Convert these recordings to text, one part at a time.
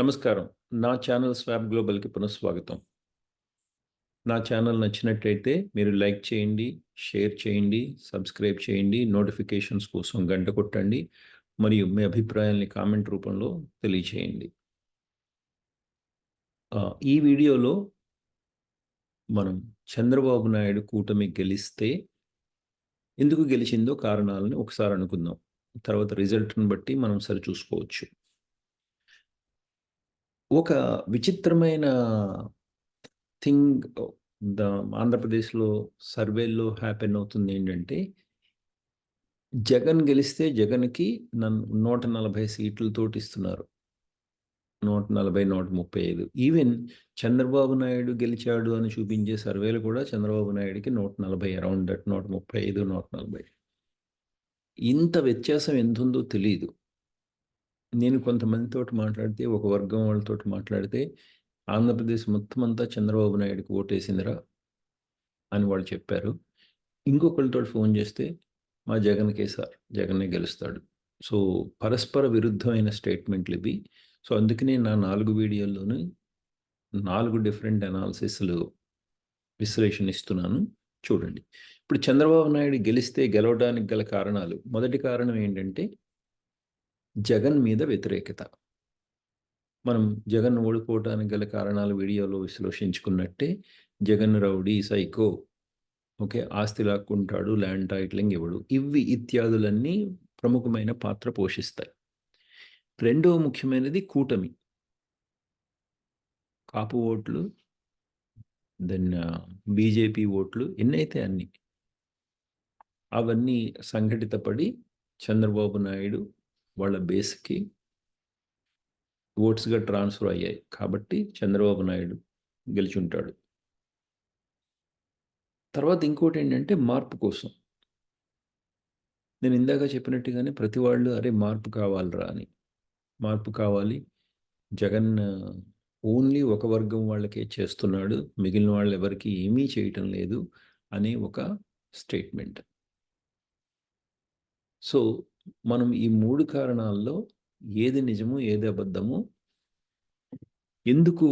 నమస్కారం. నా channel swab గ్లోబల్కి పునఃస్వాగతం. నా ఛానల్ నచ్చినట్లయితే మీరు లైక్ చేయండి షేర్ చేయండి సబ్స్క్రైబ్ చేయండి నోటిఫికేషన్స్ కోసం గంట కొట్టండి మరియు మీ అభిప్రాయాల్ని కామెంట్ రూపంలో తెలియచేయండి ఈ వీడియోలో మనం చంద్రబాబు నాయుడు కూటమి గెలిస్తే ఎందుకు గెలిచిందో కారణాలను ఒకసారి అనుకుందాం. తర్వాత రిజల్ట్ని బట్టి మనం సరిచూసుకోవచ్చు ఒక విచిత్రమైన థింగ్ ద ఆంధ్రప్రదేశ్లో సర్వేల్లో హ్యాపెన్ అవుతుంది ఏంటంటే జగన్ గెలిస్తే జగన్కి నన్ను నూట నలభై సీట్లతోటి ఇస్తున్నారు నూట నలభై నూట ముప్పై ఐదు. ఈవెన్ చంద్రబాబు నాయుడు గెలిచాడు అని చూపించే సర్వేలు కూడా చంద్రబాబు నాయుడుకి నూట నలభై అరౌండ్ దట్ నూట ముప్పై ఐదు నూట నలభై. ఇంత వ్యత్యాసం ఎంతుందో తెలియదు నేను కొంతమందితో మాట్లాడితే ఒక వర్గం వాళ్ళతో మాట్లాడితే ఆంధ్రప్రదేశ్ మొత్తం అంతా చంద్రబాబు నాయుడుకి ఓటేసిందిరా అని వాళ్ళు చెప్పారు. ఇంకొకరితో ఫోన్ చేస్తే మా జగన్కే సార్ జగన్నే గెలుస్తాడు. సో పరస్పర విరుద్ధమైన స్టేట్మెంట్లు ఇవి. సో అందుకనే నా నాలుగు వీడియోల్లోనూ నాలుగు డిఫరెంట్ అనాలిసిస్లు విశ్లేషణ ఇస్తున్నాను. చూడండి. ఇప్పుడు చంద్రబాబు నాయుడు గెలిస్తే గెలవడానికి గల కారణాలు. మొదటి కారణం ఏంటంటే జగన్ మీద వ్యతిరేకత. మనం జగన్ ఓడిపోవడానికి గల కారణాలు వీడియోలో విశ్లేషించుకున్నట్టే జగన్ రౌడీ సైకో ఓకే ఆస్తి లాక్కుంటాడు ల్యాండ్ టైట్లింగ్ ఇవ్వడు. ఇవి ఇత్యాదులన్నీ ప్రముఖమైన పాత్ర పోషిస్తాయి. రెండవ ముఖ్యమైనది కూటమి. కాపు ఓట్లు దెన్ బీజేపీ ఓట్లు ఎన్నైతే అన్ని అవన్నీ సంఘటితపడి చంద్రబాబు నాయుడు వాళ్ళ బేస్కి ఓట్స్గా ట్రాన్స్ఫర్ అయ్యాయి. కాబట్టి చంద్రబాబు నాయుడు గెలిచి ఉంటాడు తర్వాత ఇంకోటి ఏంటంటే మార్పు కోసం. నేను ఇందాక చెప్పినట్టుగానే ప్రతి వాళ్ళు అరే మార్పు కావాలరా అని. మార్పు కావాలి. జగన్ ఓన్లీ ఒక వర్గం వాళ్ళకే చేస్తున్నాడు. మిగిలిన వాళ్ళు ఎవరికి ఏమీ చేయటం లేదు అనే ఒక స్టేట్మెంట్. సో మనం ఈ మూడు కారణాల్లో ఏది నిజము ఏది అబద్ధము? ఎందుకు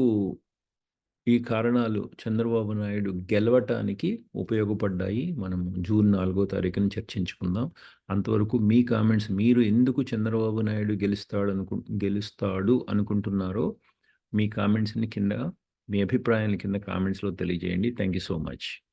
ఈ కారణాలు చంద్రబాబు నాయుడు గెలవటానికి ఉపయోగపడ్డాయి? మనం జూన్ నాలుగో తారీఖున చర్చించుకుందాం. అంతవరకు మీ కామెంట్స్ మీరు ఎందుకు చంద్రబాబు నాయుడు గెలుస్తాడు అనుకు గెలుస్తాడు అనుకుంటున్నారో మీ కామెంట్స్ని కింద మీ అభిప్రాయాల కింద కామెంట్స్లో తెలియజేయండి. Thank you so much.